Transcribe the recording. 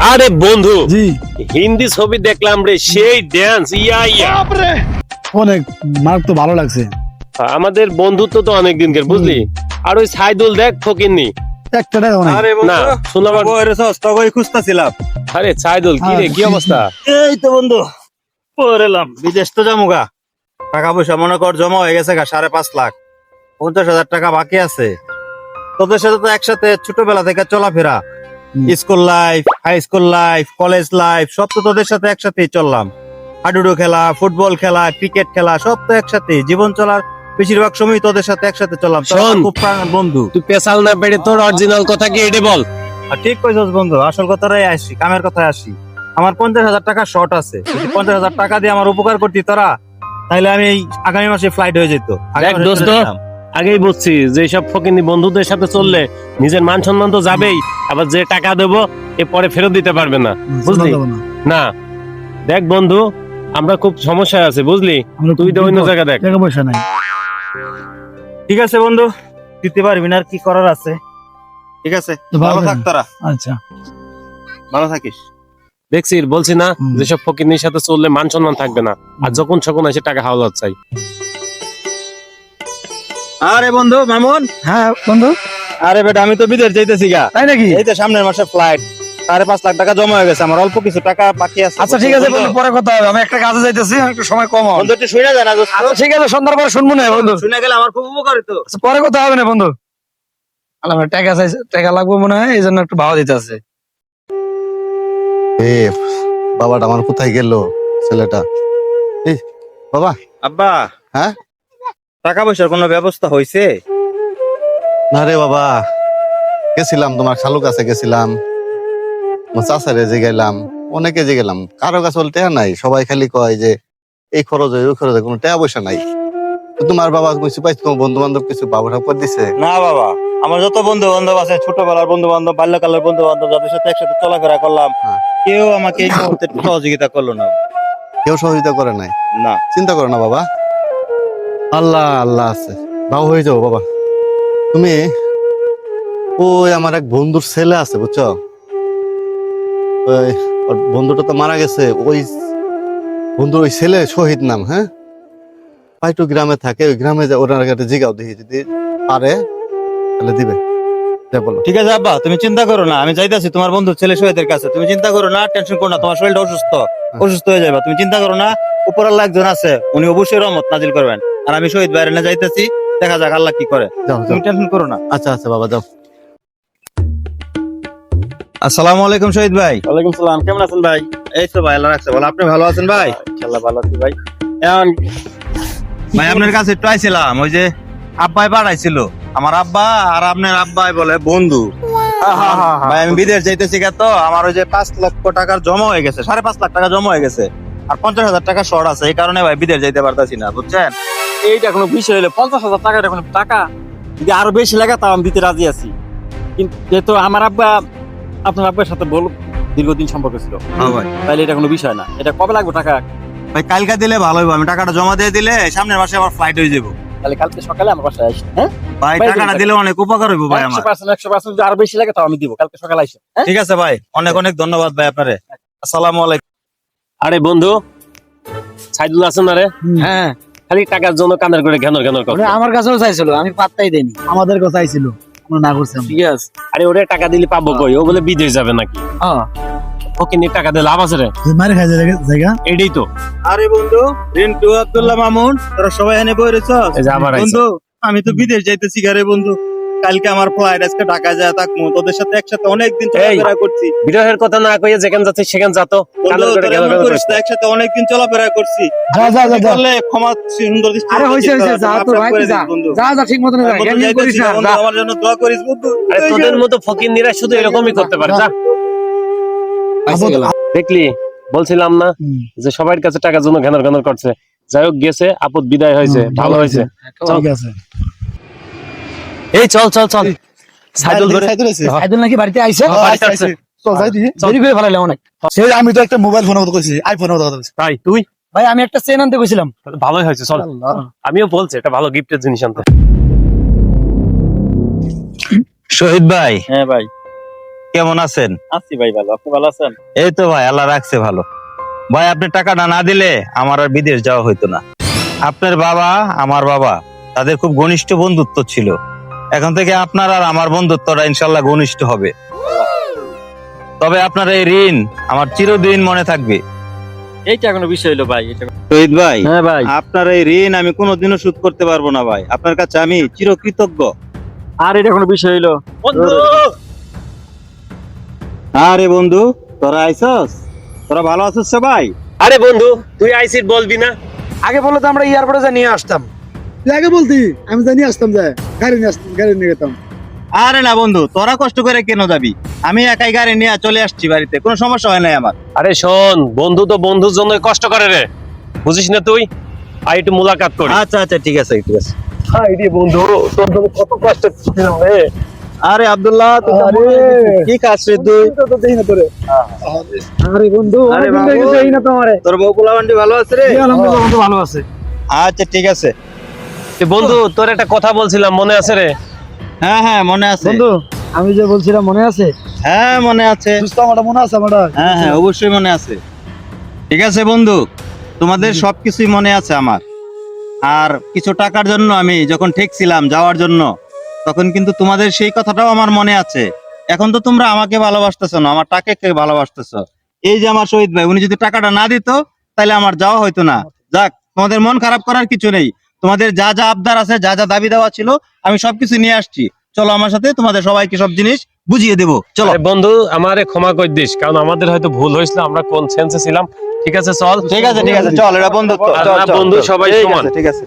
আরে বন্ধু জি। হিন্দি ছবি দেখলাম রে সেই ড্যান্স ইয়া ইয়া। অনেক মার্ক তো ভালো লাগছে। আমাদের বন্ধুত্ব তো অনেক দিনকার বুঝলি? আর ওই সাইদুল দেখ ফকিননি। একটা টাকা আরে না শুনলাম আর- খুঁজতাছিলাম। সাইদুল কি রে কি অবস্থা? এই তো বন্ধু পড়লাম বিদেশ তো যামুগা টাকা পয়সা মনে কর জমা হয়ে গেছে গা সাড়ে পাঁচ লাখ। পঞ্চাশ হাজার টাকা বাকি আছে। তোদের সাথে তো একসাথে ছোটবেলা থেকে চলাফেরা। School life high school life college life সব তো তোদের সাথে একসাথেই চললাম। হাডুডু খেলা ফুটবল খেলা ক্রিকেট খেলা সব তো একসাথে জীবন চলার বেশিরভাগ সময় তোদের সাথে একসাথে চললাম। শোন। খুব প্রাণের বন্ধু। তুই পেশাল না বেড়ে তোর অরিজিনাল কথা কি এটা বল? আর ঠিক কইছস বন্ধু আসল কথাটাই আসি কামের কথায় আসি আমার পঞ্চাশ হাজার টাকা শর্ট আছে। যদি পঞ্চাশ হাজার টাকা দিয়ে আমার উপকার করতি তোরা তাহলে আমি এই আগামী মাসে ফ্লাইট হয়ে যেত। আগামী দেখ মাসে দোস্ত, যেতাম। আগেই বুঝছি যে সব ফকিনি বন্ধুদের সাথে চললে নিজের মান সম্মান তো যাবেই আবার যে টাকা দেবো এ পরে ফেরত দিতে পারবে না। বুঝলি? না। দেখ বন্ধু আমরা খুব সমস্যায় আছে বুঝলি? তুই তো অন্য জায়গা দেখ। টাকা পয়সা নাই। ঠিক আছে বন্ধু দিতে পারবি না আর কি করার আছে। ঠিক আছে ভালো থাক। তোরা। আচ্ছা। ভালো থাকিস। দেখছি বলছি না। যেসব ফকিনির সাথে চললে মান সম্মান থাকবে না। আর যখন সকন এসে টাকা হাওলাত চাই। আরে বন্ধু মামুন। হ্যাঁ বন্ধু। আরে বেটা আমি তো বিদেশ যাইতেছি গা। তাই নাকি? এই তো সামনের মাসে ফ্লাইট সাড়ে পাঁচ লাখ টাকা জমা হয়ে গেছে আমার অল্প কিছু টাকা বাকি আছে। আচ্ছা ঠিক আছে বন্ধু পরে কথা হবে। আমি একটা কাজে যাইতেছি একটু সময় কম বন্ধু একটু শুনে যায় না আচ্ছা ঠিক আছে সন্ধ্যার পরে শুনব না বন্ধু। শুনে গেলে আমার খুব উপকার হতো আচ্ছা, পরে কথা হবে না বন্ধু। আমার টাকা চাইছে টাকা লাগবে মনে হয় এই জন্য একটু ভাবা দিতে আছে এ বাবাটা আমার কোথায় গেল ছেলেটা? এই বাবা। আব্বা। হ্যাঁ? টাকা পয়সার কোনো ব্যবস্থা হয়েছে না রে বাবা গেছিলাম তোমার খালু কাছে গেছিলাম। চাচারে যে গেলাম অনেকে যে গেলাম কারও কাছে বলে টেয়া নাই সবাই খালি কয় যে এই খরচ হয় ওই খরচ হয় কোনো টাকা পয়সা নাই। তোমার বাবা কিছু পাইছো তোমার বন্ধু বান্ধব কিছু বাবু ঠাকুর দিছে? না বাবা আমার যত বন্ধু বান্ধব আছে ছোটবেলার বন্ধু বান্ধব বাল্যকালের বন্ধু বান্ধব যাদের সাথে একসাথে চলাফেরা করলাম হ্যাঁ। কেউ আমাকে এই মুহূর্তে সহযোগিতা করল না। কেউ সহযোগিতা করে নাই? না। চিন্তা করো না বাবা আল্লাহ আল্লাহ আছে। বাবু হয়ে যাব বাবা। তুমি ওই আমার এক বন্ধুর ছেলে আছে বুঝছ? ওই ওর বন্ধুটা তো মারা গেছে। ওই বন্ধুর ওই ছেলে শহীদ নাম হ্যাঁ? পাইটু গ্রামে থাকে ওই গ্রামে যা ওনার কাছে জিগাও দেখি যদি পারে তাহলে দিবে। বলো। ঠিক আছে আব্বা তুমি চিন্তা করো না আমি যাইতাছি তোমার বন্ধু ছেলে শহীদের কাছে। তুমি চিন্তা করো না টেনশন করো না তোমার শরীরটা অসুস্থ। অসুস্থ হয়ে যাবে। তুমি চিন্তা করো না উপর আল্লাহ একজন আছে উনি অবশ্যই রহমত নাজিল করবেন। আর আমি শহীদ বাইরে না যাইতেছি দেখা যাক আল্লাহ কি করে। তুমি টেনশন করো না। আচ্ছা আচ্ছা বাবা যাও। আসসালামু আলাইকুম শহীদ ভাই। ওয়ালাইকুম সালাম কেমন আছেন ভাই? এই তো ভাই আল্লাহ রাখছে। বলো আপনি ভালো আছেন ভাই? ইনশাআল্লাহ ভালো আছি ভাই। এখন ভাই আপনার কাছে একটু আইছিলাম ওই যে আব্বাই পাঠাইছিল। আমার আব্বা আর আপনার আব্বাই বলে বন্ধু। ভাই আমি বিদেশ যাইতেছি গা তো আমার ওই যে পাঁচ লক্ষ টাকার জমা হয়ে গেছে সাড়ে পাঁচ লাখ টাকা জমা হয়ে গেছে। আর পঞ্চাশ হাজার টাকা শর্ট আছে এই কারণে ভাই বিদেশ যাইতে পারতাছি না বুঝছেন? এইটা কোনো বিষয় হলে পঞ্চাশ হাজার টাকা এটা কোনো টাকা যদি আরও বেশি লাগে তাও আমি দিতে রাজি আছি। কিন্তু যেহেতু আমার আব্বা আপনার আব্বার সাথে বল দীর্ঘদিন সম্পর্ক ছিল। হ্যাঁ ভাই। তাইলে এটা কোনো বিষয় না। এটা কবে লাগবে টাকা? ভাই কালকে দিলে ভালো হইব। আমি টাকাটা জমা দিয়ে দিলে সামনের মাসে আবার ফ্লাইট হয়ে যাব। তাহলে কালকে সকালে আমার বাসায় আসি হ্যাঁ? ভাই টাকাটা দিলে অনেক উপকার হইব ভাই একশো আমার পার্সেন্ট একশো পার্সেন্ট যদি আরও বেশি লাগে তাও আমি দিব। কালকে সকালে আসি হ্যাঁ? ঠিক আছে ভাই অনেক অনেক ধন্যবাদ ভাই আপনারে। আসসালামু আলাইকুম। আরে বন্ধু সাইদুল আছেন আরে। হ্যাঁ। খালি টাকার জন্য কানের করে ঘেনর ঘেনর করে আমার কাছেও চাইছিল আমি পাত্তাই দেনি আমাদের কথা চাইছিল কোনো না করছে ঠিক আছে আরে ওরে টাকা দিলে পাবো কই? ও বলে বিদেশ যাবে নাকি? হ্যাঁ ফকিনি টাকা দিলে লাভ আছে রে? মার খাই জায়গা এটাই তো। আরে বন্ধু রিন্টু আব্দুল্লাহ মামুন তোরা সবাই এনে বইরেছস? এই যে আমার বন্ধু আমি তো বিদেশ যাইতেছি গারে বন্ধু। কালকে আমার ফ্লাইট আজকে ঢাকা যায় থাকব। তোদের সাথে একসাথে অনেকদিন চলাফেরা করছি। বিরহের কথা না কইয়ে যেখানে যাচ্ছে সেখানে যাতো একসাথে অনেকদিন চলাফেরা করছি। যা যা যা যা। করলে ক্ষমা সুন্দর দৃষ্টিতে আরে হইছে হইছে যা তো ভাই যা। যা যা ঠিক মতন যা বন্ধু, জ্ঞান করিস যাইতেছি না না, বন্ধু, যা। আমার জন্য দোয়া করিস বন্ধু। আরে তোদের মতো ফকিন্নিরা শুধু এরকমই করতে পারে যা। দেখলি বলছিলাম না যে সবার কাছে টাকার জন্য ঘেনর ঘেনর করছে। যাই হোক গেছে আপদ বিদায় হয়েছে ভালো হয়েছে। ঠিক আছে। এই চল চল চল। সাইদুল ধরে। সাইদুল নাকি বাড়িতে আইছে? হ্যাঁ, আইছে, আইছে। চল, যাই দিই। দেরি করে ফেলাইলে অনেক। সেই আমি তো একটা মোবাইল ফোনের কথা কইছি আইফোনের কথা কথা বলছি। তাই তুই? ভাই আমি একটা চেন আনতে কইছিলাম ভালোই হয়েছে চল। আমিও বলছি এটা ভালো গিফটের জিনিস আনতে। শহীদ ভাই হ্যাঁ ভাই। কেমন আছেন? আছি ভাই ভালো আপনি ভালো আছেন? এই তো ভাই আল্লাহ রাখছে ভালো। ভাই আপনি টাকাটা না দিলে আমার আর বিদেশ যাওয়া হইতো না। আপনার বাবা আমার বাবা তাদের খুব ঘনিষ্ঠ বন্ধুত্ব ছিল। এখন থেকে আপনার আর আমার বন্ধুত্বটা ইনশাল্লাহ ঘনিষ্ঠ হবে। তবে আপনার এই ঋণ আমার চিরদিন মনে থাকবে। এইটা কোনো বিষয় হলো ভাই এটা শহীদ ভাই হ্যাঁ ভাই। আপনার এই ঋণ আমি কোনোদিনও শোধ করতে পারব না ভাই। আপনার কাছে আমি চিরকৃতজ্ঞ। আর এটা কোনো বিষয় হইল আরে বন্ধু তোরা আইসস? তোরা ভালো আছিস সবাই? আরে বন্ধু তুই আইসির বলবি না। আগে বলে তো আমরা এয়ারপোর্টে যা নিয়ে আসতাম। আগে বলতি আমি জানি আসতাম যে। গাড়ি নিয়ে গাড়ি নিয়ে যেতাম। আরে না বন্ধু তোরা কষ্ট করে কেন যাবি? আমি একাই গাড়ি নিয়ে চলে আসছি বাড়িতে কোনো সমস্যা হয় নাই আমার। আরে শোন বন্ধু তো বন্ধুর জন্য কষ্ট করে রে। বুঝিস না তুই? আই একটু মুলাকাত করি। আচ্ছা আচ্ছা ঠিক আছে ঠিক আছে। হাই রে বন্ধু তোর জন্য কত কষ্ট ছিলাম রে। আরে আব্দুল্লাহ তুই তো আরে। কি কাজ রে তুই? তো তো দেই না তোরে। আরে বন্ধু আরে। থেকে দেই না তোমারে। তোর বউ পোলাবান্ডি ভালো আছে রে? আলহামদুলিল্লাহ বন্ধু ভালো আছে। আচ্ছা ঠিক আছে। বন্ধু তোর একটা কথা বলছিলাম মনে আছে রে? হ্যাঁ হ্যাঁ মনে আছে। বন্ধু আমি যে বলছিলাম মনে আছে? হ্যাঁ মনে আছে। সুস্থ আমার মনে আছে আমার হ্যাঁ হ্যাঁ অবশ্যই মনে আছে। ঠিক আছে বন্ধু তোমাদের সবকিছুই মনে আছে আমার। আর কিছু টাকার জন্য আমি যখন ঠেকছিলাম যাওয়ার জন্য তখন কিন্তু তোমাদের সেই কথাটাও আমার মনে আছে। এখন তো তোমরা আমাকে ভালোবাসতেছো না আমার টাকাকে ভালোবাসতেছো? এই যে আমার শহীদ ভাই উনি যদি টাকাটা না দিত তাহলে আমার যাওয়া হইতো না। যাক তোমাদের মন খারাপ করার কিছু নেই। তোমাদের যা যা আবদার আছে যা যা দাবি দেওয়া ছিল আমি সবকিছু নিয়ে আসছি। চলো আমার সাথে তোমাদের সবাইকে সব জিনিস বুঝিয়ে দেবো। চলো। বন্ধু আমারে ক্ষমা করে দিস কারণ আমাদের হয়তো ভুল হয়েছিল আমরা কোন সেন্সে ছিলাম। ঠিক আছে চল। ঠিক আছে ঠিক আছে চল এটা বন্ধুত্ব চল, বন্ধু সবাই সমান। ঠিক আছে।